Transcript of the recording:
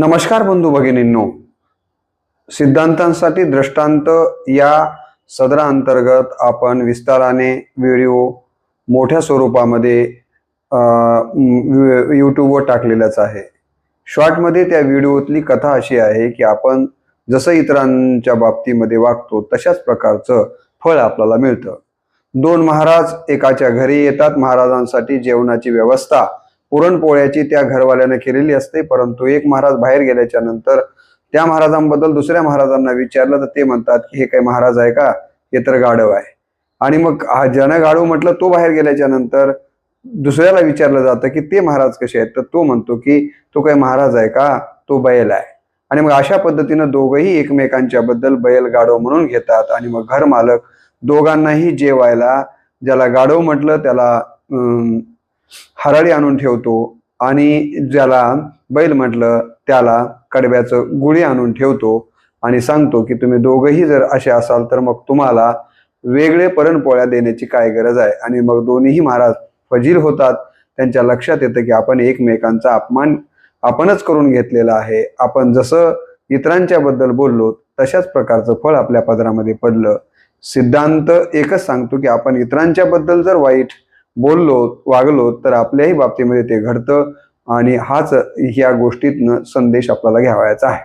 नमस्कार बंधू भगिनींनो. सिद्धांतांसाठी दृष्टांत या सदराअंतर्गत आपण विस्ताराने व्हिडिओ मोठ्या स्वरूपामध्ये यूट्यूबवर टाकलेलाच आहे. शॉर्टमध्ये त्या व्हिडिओतली कथा अशी आहे की आपण जसं इतरांच्या बाबतीमध्ये वागतो तशाच प्रकारचं फळ आपल्याला मिळतं. दोन महाराज एकाच्या घरी येतात महाराजांसाठी जेवणाची व्यवस्था पुरणपोळ्याची त्या घरवाल्याने केलेली असते परंतु एक महाराज बाहेर गेल्याच्यानंतर त्या महाराजांबद्दल दुसऱ्या महाराजांना विचारलं तर ते म्हणतात की हे काही महाराज आहे का? हे तर गाढव आहे. आणि मग हा ज्यानं गाढव म्हटलं तो बाहेर गेल्याच्यानंतर दुसऱ्याला विचारलं जातं की ते महाराज कसे आहेत? तर तो म्हणतो की तो काही महाराज आहे का? तो बैल आहे. आणि मग अशा पद्धतीनं दोघंही एकमेकांच्या बद्दल बैल गाढव म्हणून घेतात आणि मग घर मालक दोघांनाही जेवायला ज्याला गाढव म्हटलं त्याला अं, हराळी आणून ठेवतो आणि ज्याला बैल म्हटलं त्याला कडब्याचं गुळी आणून ठेवतो आणि सांगतो की तुम्ही दोघंही जर असे असाल तर मग तुम्हाला वेगळे पुरणपोळ्या देण्याची काय गरज आहे? आणि मग दोन्हीही महाराज फजील होतात. त्यांच्या लक्षात येतं की आपण एकमेकांचा अपमान आपणच करून घेतलेला आहे. आपण जसं इतरांच्या बद्दल बोललो तशाच प्रकारचं फळ आपल्या पदरामध्ये पडलं. सिद्धांत एकच सांगतो की आपण इतरांच्या बद्दल जर वाईट बोललो वागलो तर आपल्याही बाबतीमध्ये ते घडतं आणि हाच ह्या गोष्टीतनं संदेश आपल्याला घ्यावायचा आहे.